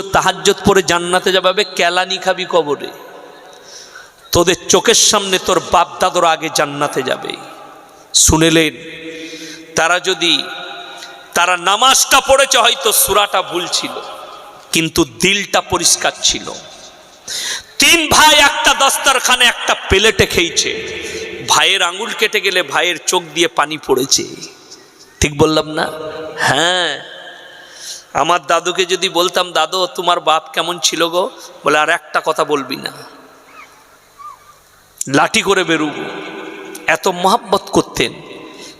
তাহাজ্জত পরে জান্নাতে যাবে কেলানি খাবি কবরে। তোদের চোখের সামনে তোর বাপ দাদর আগে জান্নাতে যাবে। শুনেলেন, তারা যদি, তারা নামাজটা পড়েছে হয়তো সুরাটা ভুল ছিল, কিন্তু দিলটা পরিষ্কার ছিল। তিন ভাই একটা দস্তারখানে একটা প্লেটে খেয়েছে। ভাইয়ের আঙুল কেটে গেলে ভাইয়ের চোখ দিয়ে পানি পড়েছে। ঠিক বললাম না? হ্যাঁ। আমার দাদুকে যদি বলতাম, দাদু, তোমার বাপ কেমন ছিল গো? বলে, আর একটা কথা বলবি না। লাঠি করে বেরুবো। এত মহাব্বত করতেন।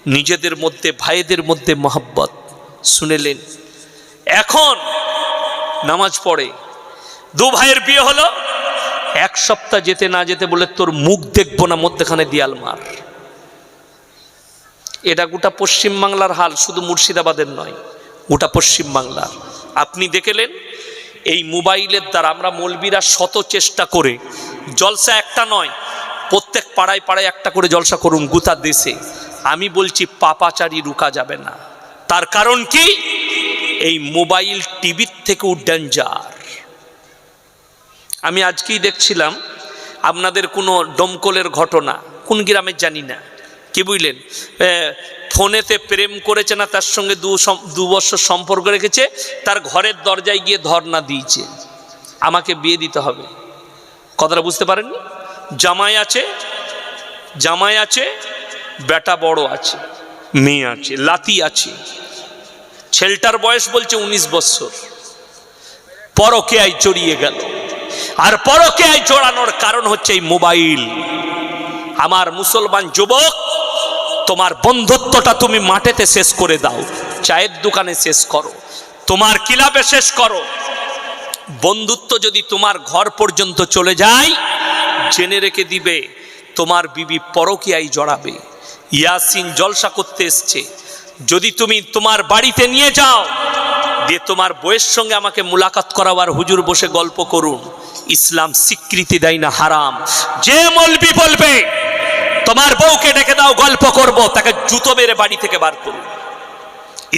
নিজেদের মধ্যে, ভাইদের মধ্যে মহাব্বত। শুনেলেন, এখন নামাজ পড়ে। দু ভাইয়ের বিয়ে হলো। এক সপ্তাহ যেতে না যেতে বলে, তোর মুখ দেখব না, মধ্যেখানে দিয়াল মার। এটা গোটা পশ্চিম বাংলার হাল, শুধু মুর্শিদাবাদের নয়। গোটা পশ্চিম বাংলার আপনি দেখেলেন, এই মোবাইলের দ্বারা আমরা মলবিরা শত চেষ্টা করে, জলসা একটা নয়, প্রত্যেক পাড়ায় পাড়ায় একটা করে জলসা করুন গোটা দেশে। আমি বলছি, পাপাচারি রুকা যাবে না। তার কারণ কি? এই মোবাইল টিভির থেকেও ডেঞ্জার। আমি আজকেই দেখছিলাম, আপনাদের কোনো ডমকলের ঘটনা, কোন গ্রামের জানি না। কি বুঝলেন? ফোনেতে প্রেম করেছে না, তার সঙ্গে দু বছর সম্পর্ক রেখেছে, তার ঘরের দরজায় গিয়ে ধর্না দিয়েছে। আমাকে বিয়ে দিতে হবে। কথাটা বুঝতে পারেননি? জামাই আছে জামাই আছে, বেটা বড় আছে, মেয়ে আছে, লাতি আছে। ছেলেটার বয়স বলছে উনিশ বছর। পরকে আই চড়িয়ে গেল। আর পরকে আই চড়ানোর কারণ হচ্ছে এই মোবাইল। আমার মুসলমান যুবক তোমার বন্ধুত্বটা তুমি মাঠেতে শেষ করে দাও। চায়ের দোকানে শেষ করো। তোমার কিলাবে শেষ করো। বন্ধুত্ব যদি তোমার ঘর পর্যন্ত চলে যায়, জেনে রেখে দিবে, তোমার বিবি পরকিয়াই জড়াবে। ইয়াসিন জলসা করতে এসছে। যদি তুমি তোমার বাড়িতে নিয়ে যাও, দিয়ে তোমার বইয়ের সঙ্গে আমাকে মুলাকাত করাবার হুজুর বসে গল্প করুন। ইসলাম স্বীকৃতি দেয় না, হারাম। যে মলবি বলবে তোমার বউকে ডেকে দাও, গল্প করব, তাকে জুতো মেরে বাড়ি থেকে বার করুন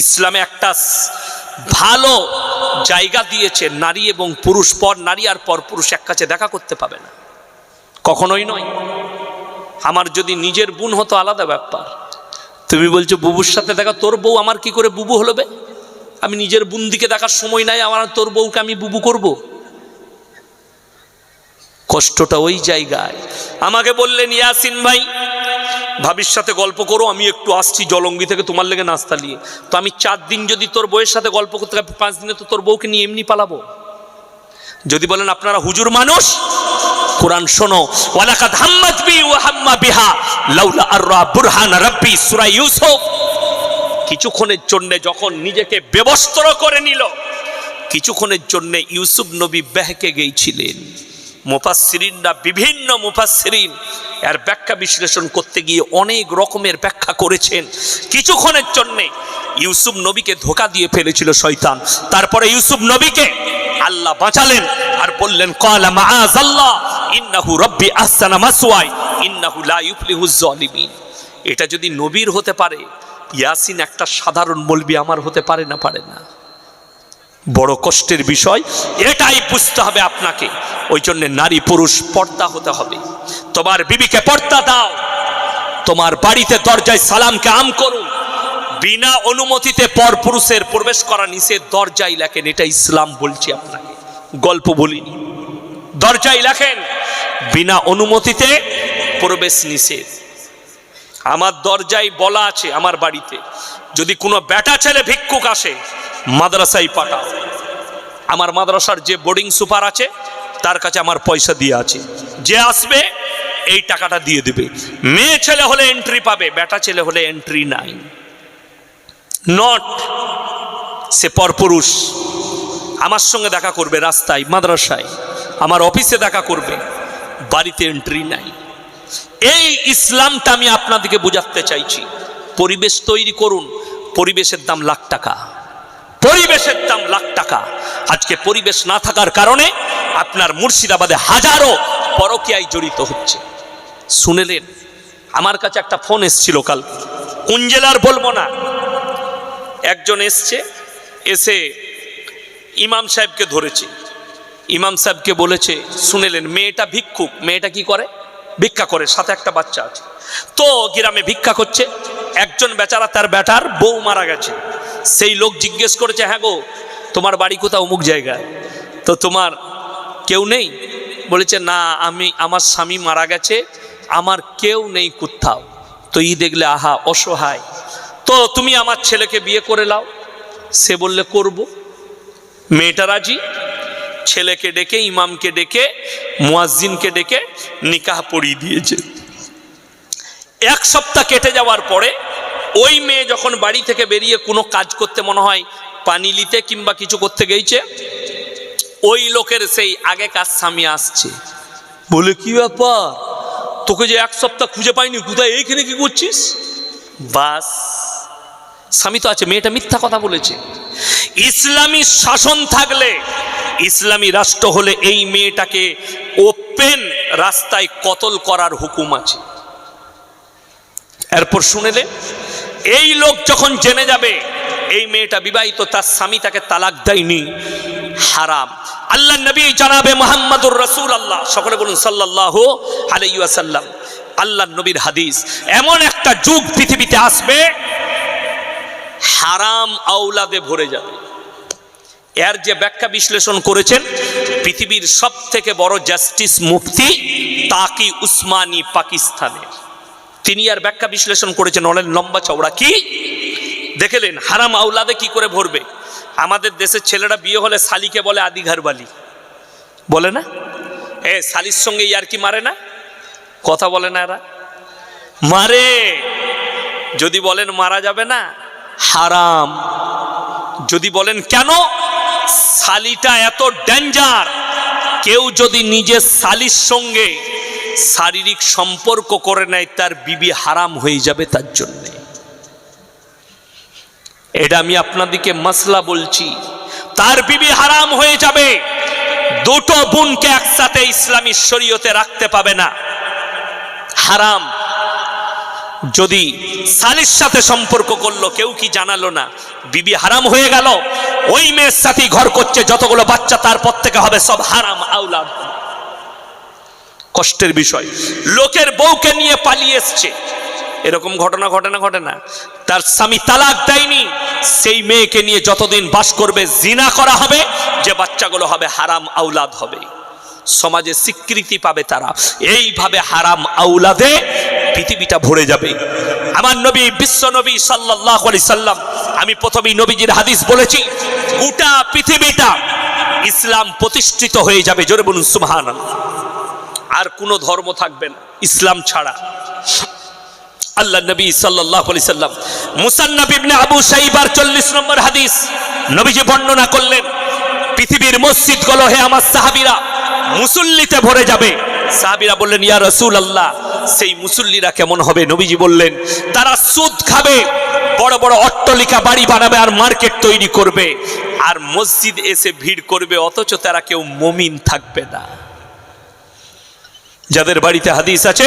ইসলামে একটা ভালো জায়গা দিয়েছে, নারী এবং পুরুষ, পর নারী আর পর পুরুষ এক কাছে দেখা করতে পাবে না। কখনোই নয়, আমার যদি নিজের বোন হতো আলাদা ব্যাপার। তুমি বলছো, বুবুর সাথে দেখা, তোর বউ আমার কি করে বুবু হলো বে? আমি নিজের বোন দিকে দেখার সময় নাই, আমার তোর বউকে আমি বুবু করব? কষ্টটা ওই জায়গায়। আমাকে বললেন, ইয়াসিন ভাই, ভাবির সাথে গল্প করো, আমি একটু আসছি জলঙ্গি থেকে তোমার লেগে নাস্তা নিয়ে। তো আমি চার দিন যদি তোর বউয়ের সাথে গল্প করতে পাঁচ দিনে তো তোর বউকে নিয়ে এমনি পালাবো। যদি বলেন, আপনারা হুজুর মানুষ, কোরআন শোনো বুরহান ইউসুফ। কিছুক্ষণের জন্য যখন নিজেকে ব্যবস্ত্র করে নিল, কিছুক্ষণের জন্য ইউসুফ নবী ব্যাহকে গিয়েছিলেন। মুফাসসিরিনরা বিভিন্ন মুফাসসিরিন এর ব্যাখ্যা বিশ্লেষণ করতে গিয়ে অনেক রকমের ব্যাখ্যা করেছেন। কিছুক্ষণের জন্য ইউসুফ নবীকে ধোকা দিয়ে ফেলেছিল শয়তান। তারপরে ইউসুফ নবীকে আল্লাহ বাঁচালেন আর বললেন কলা মাআজ আল্লাহ ইন্নাহু রব্বি আহসানা মাসওয়াই, ইন্নাহু লা ইউফলিহুজ জালিমিন এটা যদি নবীর হতে পারে, ইয়াসিন একটা সাধারণ মলবি আমার হতে পারে না পারে না। বড় কষ্টের বিষয়, এটাই বুঝতে হবে আপনাকে। ওই জন্য নারী পুরুষ পর্দা হতে হবে। তোমার বিবিকে পর্দা দাও। তোমার বাড়িতে দরজায় সালামকে আম করুন বিনা অনুমতিতে পর পুরুষের প্রবেশ করা নিষেধ দরজায় লেখেন, এটা ইসলাম বলছি আপনাকে। গল্প বলিনি দরজায় লেখেন, বিনা অনুমতিতে প্রবেশ নিষেধ। আমার দরজায় বলা আছে আমার বাড়িতে। যদি কোনো বেটা ছেলে ভিক্ষুক আসে মাদ্রাসায় পাঠাও। আমার মাদ্রাসার যে বোর্ডিং সুপার আছে, তার কাছে আমার পয়সা দিয়ে আছে। যে আসবে, এই টাকাটা দিয়ে দেবে। মেয়ে ছেলে হলে এন্ট্রি পাবে, বেটা ছেলে হলে এন্ট্রি নাই। নট সে পরপুরুষ। আমার সঙ্গে দেখা করবে রাস্তায়, মাদ্রাসায়। আমার অফিসে দেখা করবে, বাড়িতে এন্ট্রি নাই। এই ইসলামটা আমি আপনাদেরকে বোঝাতে চাইছি। পরিবেশ তৈরি করুন, পরিবেশের দাম লাখ টাকা। পরিবেশের দাম লাখ টাকা। আজকে পরিবেশ না থাকার কারণে আপনার মুর্শিদাবাদে হাজারো পরকীয়ায় জড়িত হচ্ছে। শুনেলেন? আমার কাছে একটা ফোন এসছিল কাল। কোন জেলার বলব না। একজন এসছে, এসে ইমাম সাহেবকে ধরেছে। ইমাম সাহেবকে বলেছে, শুনেলেন, মেয়েটা ভিক্ষুক, মেয়েটা কি করে? ভিক্ষা করে, সাথে একটা বাচ্চা আছে। তো গ্রামে ভিক্ষা করছে, একজন বেচারা তার বেটার বউ মারা গেছে। সেই লোক জিজ্ঞেস করেছে হ্যাঁ গো, তোমার বাড়ি কোথাও অমুক জায়গায়? তো তোমার কেউ নেই? বলেছে, না, আমি, আমার স্বামী মারা গেছে, আমার কেউ নেই কোথাও। তো ই দেখলে, আহা, অসহায়। তো তুমি আমার ছেলেকে বিয়ে করে লাও। সে বললে, করব। মেয়েটা রাজি। ছেলেকে ডেকে, ইমামকে ডেকে, মুয়াজ্জিনকে ডেকে নিকাহ পড়িয়ে দিয়েছে। এক সপ্তাহ কেটে যাওয়ার পরে ওই মেয়ে যখন বাড়ি থেকে বেরিয়ে কোনো কাজ করতে মনে হয় পানি নিতে কিংবা কিছু করতে গেছে ওই লোকের সেই আগেকার স্বামী আসছে। বলে, কি ব্যাপার? তোকে যে এক সপ্তাহ খুঁজে পাইনি, কোথায়? এইখানে কি করছিস? বাস, স্বামী তো আছে, মেয়েটা মিথ্যা কথা বলেছে। ইসলামী শাসন থাকলে, ইসলামী রাষ্ট্র হলে এই মেয়েটাকে ওপেন রাস্তায় কতল করার হুকুম আছে। এরপর শুনে শুনেলে এই লোক যখন জেনে যাবে, এই মেয়েটা বিবাহিত, তার স্বামী তাকে তালাক দেয়নি। হারাম। আল্লাহ নবী জানাবে মোহাম্মদুর রসুল আল্লাহ সকলে বলুন সাল্লাহ আলাইসাল্লাম আল্লাহ নবীর হাদিস। এমন একটা যুগ পৃথিবীতে আসবে, হারাম আউলাদে ভরে যাবে। এর যে ব্যাখ্যা বিশ্লেষণ করেছেন, পৃথিবীর সব থেকে বড় জাস্টিস মুফতি তাকি উসমানী পাকিস্তানের। তিনি আর ব্যাখ্যা বিশ্লেষণ করেছেন, অনেক লম্বা চওড়া। কি? দেখেলেন, হারাম আউলাদে কি করে ভরবে? আমাদের দেশের ছেলেরা বিয়ে হলে শালিকে বলে আদি ঘরবালি বলে না? এ, শালির সঙ্গে ইয়ার কি মারে না? কথা বলে না এরা। মারে! যদি বলেন মারা যাবে না, হারাম। যদি বলেন কেন, শালিটা এত ডেঞ্জার। কেউ যদি নিজের শালির সঙ্গে শারীরিক সম্পর্ক করে নেয়, তার বিবি হারাম হয়ে যাবে তার জন্যে। এটা আমি আপনাদিকে মাসলা বলছি। তার বিবি হারাম হয়ে যাবে। দুটো বোনকে একসাথে ইসলামী শরীয়তে রাখতে পাবে না। হারাম। যদি সালির সাথে সম্পর্ক করল, কেউ কি জানালো না? বিবি হারাম হয়ে গেল। ওই মেয়ের সাথে ঘর করছে, যতগুলো বাচ্চা তারপর থেকে হবে সব হারাম আউলাদ কষ্টের বিষয়। লোকের বউকে নিয়ে পালিয়ে এসছে। এরকম ঘটনা ঘটে না ঘটে না। তার স্বামী তালাক দেয়নি। সেই মেয়েকে নিয়ে যতদিন বাস করবে, জিনা করা হবে, যে বাচ্চাগুলো হবে হারাম আউলাদ হবে। সমাজে স্বীকৃতি পাবে তারা। এইভাবে হারাম আউলাদে পৃথিবীটা ভরে যাবে। আমার নবী, বিশ্ব নবী সাল্লাহ সাল্লাম, আমি প্রথমেই নবীজির হাদিস বলেছি, গোটা পৃথিবীটা ইসলাম প্রতিষ্ঠিত হয়ে যাবে। জোরে বলুন সুবহান আর কোনো ধর্ম থাকবে না, ইসলাম ছাড়া। আল্লাহ নবী সাল্লাহ সাল্লাম মুসান্নব ইবনে আবু সাইবার চল্লিশ নম্বর হাদিস নবীজি বর্ণনা করলেন, পৃথিবীর মসজিদ হে আমার সাহাবিরা, মুসল্লিতে ভরে যাবে। সাহাবিরা বললেন, ইয়া রসুল আল্লাহ সেই মুসল্লিরা কেমন হবে? নবীজি বললেন, তারা সুদ খাবে, বড় বড় অট্টলিকা বাড়ি বানাবে আর মার্কেট তৈরি করবে, আর মসজিদ এসে ভিড় করবে, অথচ তারা কেউ মমিন থাকবে না। যাদের বাড়িতে হাদিস আছে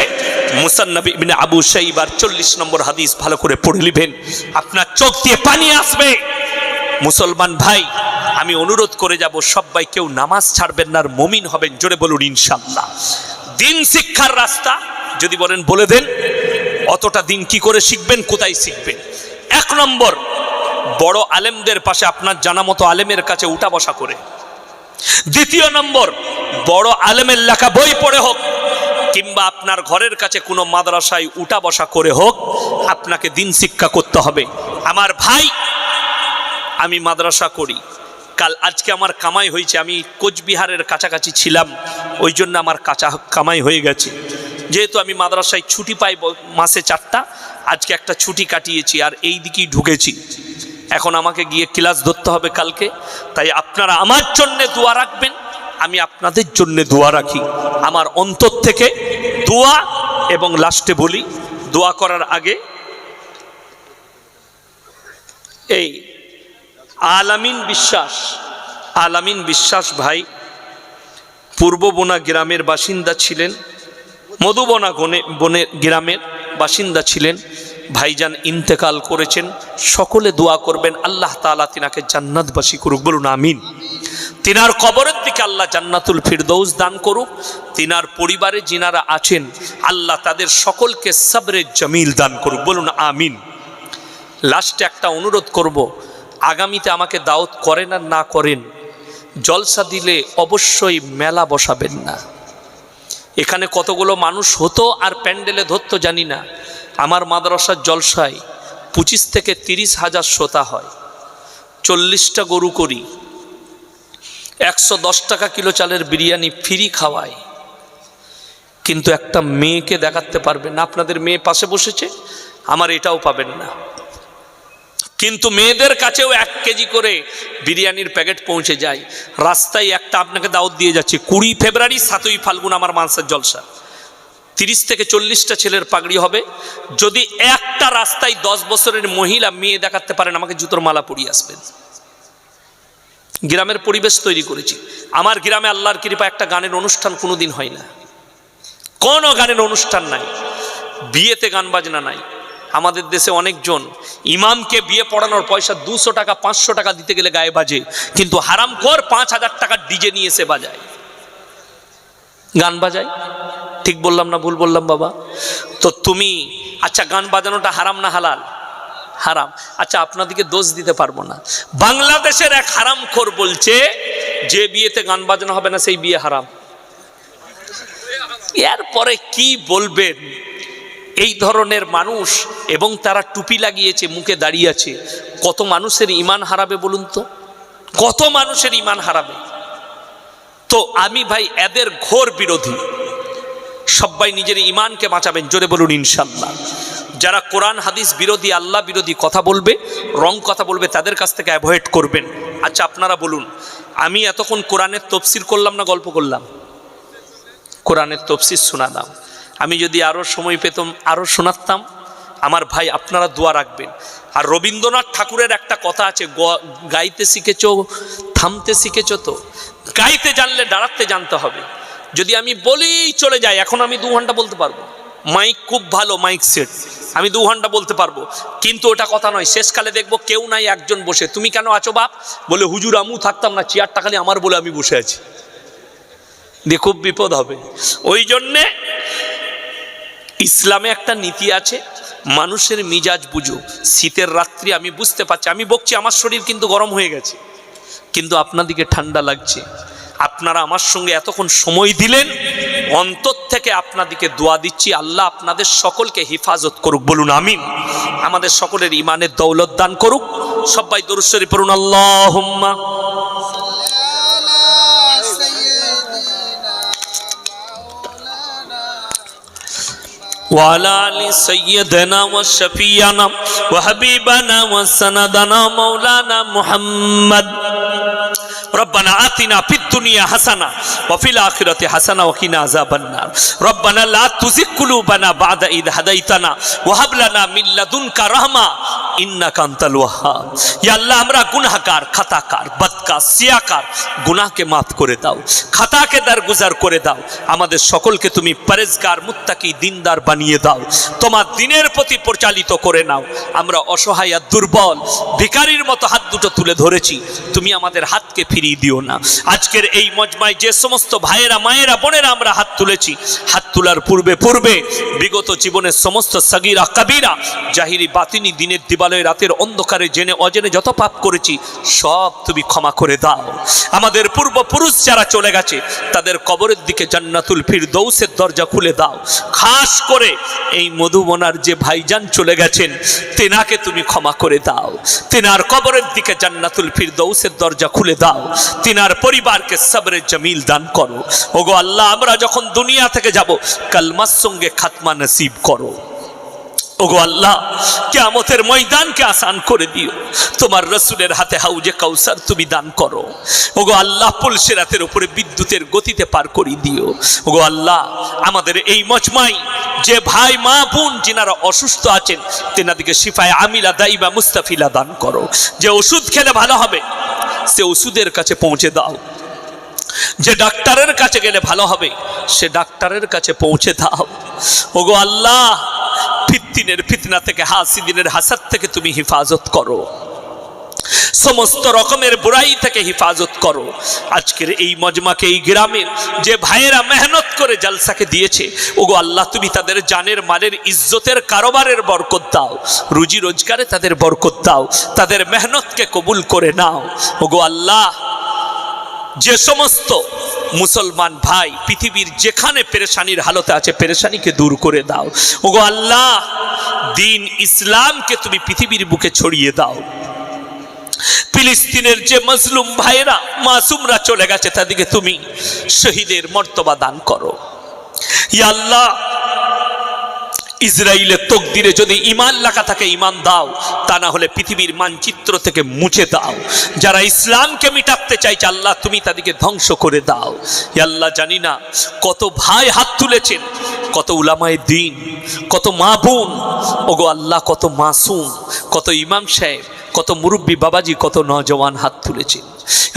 মুসান্নবী ইবনে আবু সাইবার চল্লিশ নম্বর হাদিস ভালো করে পড়ে নিবেন। আপনার চোখ দিয়ে পানি আসবে। মুসলমান ভাই, আমি অনুরোধ করে যাব, সবাই কেউ নামাজ ছাড়বেন না আর মমিন হবেন, জোরে বলুন ইনশাল্লাহ দিন শিক্ষার রাস্তা, যদি বলেন বলে দেন, অতটা দিন কি করে শিখবেন, কোথায় শিখবেন? এক নম্বর, বড় আলেমদের পাশে আপনার জানা মতো আলেমের কাছে উঠা বসা করে। দ্বিতীয় নম্বর, বড় আলেমের লেখা বই পড়ে হোক কিংবা আপনার ঘরের কাছে কোনো মাদ্রাসায় উঠা বসা করে হোক, আপনাকে দিন শিক্ষা করতে হবে। আমার ভাই, আমি মাদ্রাসা করি। কাল আজকে আমার কামাই হয়েছে, আমি কোচবিহারের কাছাকাছি ছিলাম, ওই জন্য আমার কাঁচা কামাই হয়ে গেছে। যেহেতু আমি মাদ্রাসায় ছুটি পাই মাসে চারটা, আজকে একটা ছুটি কাটিয়েছি আর এই দিকেই ঢুকেছি। এখন আমাকে গিয়ে ক্লাস ধরতে হবে কালকে, তাই আপনারা আমার জন্যে দোয়া রাখবেন। আমি আপনাদের জন্যে দোয়া রাখি। আমার অন্তর থেকে দোয়া এবং লাস্টে বলি, দোয়া করার আগে এই আলামিন বিশ্বাস আলামিন বিশ্বাস ভাই পূর্ববোনা গ্রামের বাসিন্দা ছিলেন, মধুবনা গনে, বনে, গ্রামের বাসিন্দা ছিলেন, ভাইজান ইন্তেকাল করেছেন, সকলে দোয়া করবেন, আল্লাহ তাআলা তিনাকে জান্নাতবাসী করুক, বলুন আমিন। তিনার কবরের দিকে আল্লাহ জান্নাতুল ফিরদৌস দান করুক। তিনার পরিবারে যিনারা আছেন, আল্লাহ তাদের সকলকে সাবরে জামিল দান করুক। বলুন, আমিন। লাস্টে একটা অনুরোধ করব, আগামীতে আমাকে দাওয়াত করেন আর না করেন, জলসা দিলে অবশ্যই মেলা বসাবেন না। এখানে কতগুলো মানুষ হতো আর প্যান্ডেলে ধরতো জানি না। আমার মাদ্রাসার জলসায় পঁচিশ থেকে তিরিশ হাজার শ্রোতা হয়। চল্লিশটা গরু করি। একশো দশ টাকা কিলো চালের বিরিয়ানি ফ্রি খাওয়ায়। কিন্তু একটা মেয়েকে দেখাতে পারবেন না। আপনাদের মেয়ে পাশে বসেছে, আমার এটাও পাবেন না। কিন্তু মেয়েদের কাছেও এক কেজি করে বিরিয়ানির প্যাকেট পৌঁছে যায়। রাস্তায় একটা আপনাকে দাওয়াত দিয়ে যাচ্ছে, কুড়ি ফেব্রুয়ারি সাতই ফাল্গুন আমার মানসার জলসা। তিরিশ থেকে চল্লিশটা ছেলের পাগড়ি হবে। যদি একটা রাস্তায় দশ বছরের মহিলা মেয়ে দেখাতে পারেন, আমাকে জুতোর মালা পরিয়ে আসবেন। গ্রামের পরিবেশ তৈরি করেছি। আমার গ্রামে আল্লাহর কৃপা একটা গানের অনুষ্ঠান কোনোদিন হয় না। কোনো গানের অনুষ্ঠান নাই। বিয়েতে গান বাজনা নাই। আমাদের দেশে অনেকজন ইমামকে বিয়ে পড়ানোর পয়সা দুশো টাকা, পাঁচশো টাকা দিতে গেলে গায়ে বাজে, কিন্তু হারাম কর পাঁচ হাজার টাকা ডিজে নিয়ে এসে বাজায়। গান বাজায়? ঠিক বললাম না ভুল বললাম বাবা? তো তুমি আচ্ছা গান বাজানোটা হারাম না হালাল? হারাম। আচ্ছা আপনাদেরকে দোষ দিতে পারব না। বাংলাদেশের এক হারাম খোর বলছে, যে বিয়েতে গান বাজানো হবে না, সেই বিয়ে হারাম। এরপরে কি বলবেন? এই ধরনের মানুষ এবং তারা টুপি লাগিয়েছে, মুখে দাঁড়িয়ে আছে। কত মানুষের ইমান হারাবে বলুন তো? কত মানুষের ইমান হারাবে? তো আমি ভাই, এদের ঘোর বিরোধী। সবাই নিজের ইমানকে বাঁচাবেন, জোরে বলুন ইনশাল্লাহ। যারা কোরআন, হাদিস বিরোধী, আল্লাহ বিরোধী কথা বলবে, রং কথা বলবে, তাদের কাছ থেকে অ্যাভয়েড করবেন। আচ্ছা আপনারা বলুন, আমি এতক্ষণ কোরআনের তফসির করলাম না গল্প করলাম? কোরআনের তফসির শোনালাম। আমি যদি আরও সময় পেতাম আরও শোনাতাম, আমার ভাই আপনারা দোয়া রাখবেন। আর রবীন্দ্রনাথ ঠাকুরের একটা কথা আছে গাইতে শিখেছ, থামতে শিখেছ তো? গাইতে জানলে দাঁড়াতে জানতে হবে। যদি আমি বলেই চলে যাই, এখন আমি দু ঘণ্টা বলতে পারব। মাইক খুব ভালো, মাইক সেট। আমি দু ঘণ্টা বলতে পারব। কিন্তু ওটা কথা নয়। শেষকালে দেখব কেউ নাই, একজন বসে। তুমি কেন আছো বাপ? বলে, হুজুর আমু থাকতাম না। চেয়ারটা খালি আমার বলে আমি বসে আছি। দিয়ে খুব বিপদ হবে। ওই জন্যে ইসলামে একটা নীতি আছে, মানুষের মিজাজ বুঝো। শীতের রাত্রি আমি বুঝতে পারছি। আমি বকছি, আমার শরীর কিন্তু গরম হয়ে গেছে। কিন্তু আপনাদিকে ঠান্ডা লাগছে। আপনারা আমার সঙ্গে এতক্ষণ সময় দিলেন অন্তর থেকে আপনাদিকে দোয়া দিচ্ছি আল্লাহ আপনাদের সকলকে হেফাজত করুক বলুন আমিন আমাদের সকলের ইমানের দৌলত দান করুক সবাই দরুশ্বরী পড়ুন আল্লাহ على سيدنا مولانا وعلى آل سيدنا وشفيعنا وحبيبنا وسندنا مولانا محمد ربنا آتنا في الدنيا حسنة وفي الآخرة حسنة وقنا عذاب النار. ربنا لا تزغ قلوبنا بعد إذ هديتنا وهب لنا من لدنك رحمة ওয়াহ্হাব। ইয়া আল্লাহ, আমরা খাতাকার সিয়াকার। মাফ করে দাও, খাতাকে দারগুজার করে দাও। আমাদের সকলকে তুমি পরেজগার, মুত্তাকি, দিনদার বানিয়ে দাও। তোমার দিনের প্রতি পরিচালিত করে নাও। আমরা অসহায় আর দুর্বল, ভিকারির মতো হাত দুটো তুলে ধরেছি। তুমি আমাদের হাতকে ফিরিয়ে দিও না। আজকের এই মজমায় যে সমস্ত ভাইয়েরা, মায়েরা, বোনেরা আমরা হাত তুলেছি, হাত তোলার পূর্বে পূর্বে বিগত জীবনের সমস্ত সগিরা, কাবিরা, জাহিরি, বাতিনি, দিনের দিবালয় রাতের অন্ধকারে জেনে অজেনে যত পাপ করেছি, সব তুমি ক্ষমা করে দাও। আমাদের পূর্বপুরুষ যারা চলে গেছে, তাদের কবরের দিকে জান্নাতুল ফির দৌসের দরজা খুলে দাও। খাস করে এই মধুবনার যে ভাইজান চলে গেছেন, তেনাকে তুমি ক্ষমা করে দাও। তেনার কবরের দিকে জান্নাতুল ফির দৌসের দরজা খুলে দাও। তেনার পরিবারকে সবরে জমিল দান করো। ওগো আল্লাহ, আমরা যখন দুনিয়া থেকে যাব কালমার সঙ্গে খাতমা নসিব করো। ওগো আল্লাহ, কেয়ামতের ময়দানকে আসান করে দিও। তোমার রসুলের হাতে হাউজে কাউসার তুমি দান করো। ওগো আল্লাহ, পুলসেরাতের উপরে বিদ্যুতের গতিতে পার করিয়ে দিও। ওগো আল্লাহ, আমাদের এই মজমাই, যে ভাই মা বোন যিনারা অসুস্থ আছেন তেনাদিকে শিফায় আমিলা দাইবা মুস্তাফিলা দান করো। যে ওষুধ খেলে ভালো হবে, সে ওষুধের কাছে পৌঁছে দাও। যে ডাক্তারের কাছে গেলে ভালো হবে, সে ডাক্তারের কাছে পৌঁছে দাও। ওগো আল্লাহ ফিতিনের ফিতনা থেকে, হাসিদিনের হাসাদ থেকে তুমি হেফাজত করো। সমস্ত রকমের বুড়াই থেকে হেফাজত করো। আজকের এই মজমাকে, এই গ্রামের যে ভাইয়েরা মেহনত করে জালসাকে দিয়েছে, ওগো আল্লাহ তুমি তাদের জানের মানের ইজ্জতের কারোবারের বরকত দাও। রুজি রোজগারে তাদের বরকত দাও। তাদের মেহনতকে কবুল করে নাও। ওগো আল্লাহ, যে সমস্ত মুসলমান ভাই, পৃথিবীর যেখানে পেরেশানির হালতে আছে, পেরেশানিকে দূর করে দাও। ওগো আল্লাহ, দিন ইসলামকে তুমি পৃথিবীর বুকে ছড়িয়ে দাও। ফিলিস্তিনের যে মজলুম ভাইয়েরা, মাসুমরা চলে গেছে, তাদেরকে তুমি শহীদের মর্তবা দান করো। ইয়া আল্লাহ ইসরায়েলের তকদিরে যদি ইমান লেখা থাকে ইমান দাও। তা না হলে পৃথিবীর মানচিত্র থেকে মুছে দাও। যারা ইসলামকে মিটাতে চাইছে, আল্লাহ তুমি তাদেরকে ধ্বংস করে দাও। আল্লাহ, জানি না কত ভাই হাত তুলেছেন, কত উলামায় দিন, কত মা বোন। ওগো আল্লাহ, কত মাসুম, কত ইমাম সাহেব কত মুরব্বী বাবাজি, কত নজওয়ান হাত তুলেছেন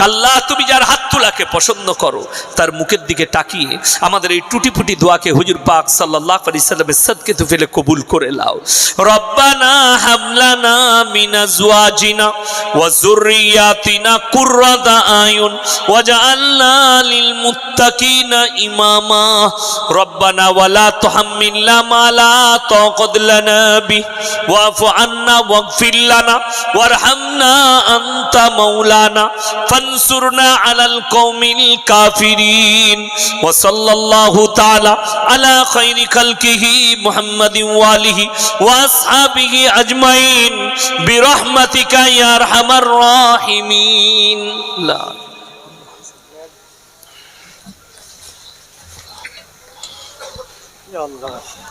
আল্লাহ, তুমি যার হাত তোলাকে পছন্দ করো, তার মুখের দিকে তাকিয়ে আমাদের এই টুটি ফুটি দোয়াকে হুজুর পাক সাল্লাহ আলি সাল্লামের সদকে তো ফেলে কবুল করে লাও রব্বানা হামলানা মিনা জুয়াজিনা ওয়া যুররিয়াতিনা কুররাতা আয়ুন ওয়াজআলনা লিল মুত্তাকিনা ইমামা। রব্বানা ওয়ালা তুহাম্মিলনা মা লা তাকাদ লানা বি ওয়াফু আন্না ওয়াগফির লানা। ওয়ারহামনা আনতা মাওলানা, ফানসুরনা আলাল কওমিল কাফিরিন। ওয়া সাল্লাল্লাহু তাআলা আলা খাইরি খালকিহি মুহাম্মাদিন ওয়া আলিহি ওয়া আসহাবিহি আজমাইন। বিরহমাতিকা ইয়া আরহামার রাহিমিন। লা Ya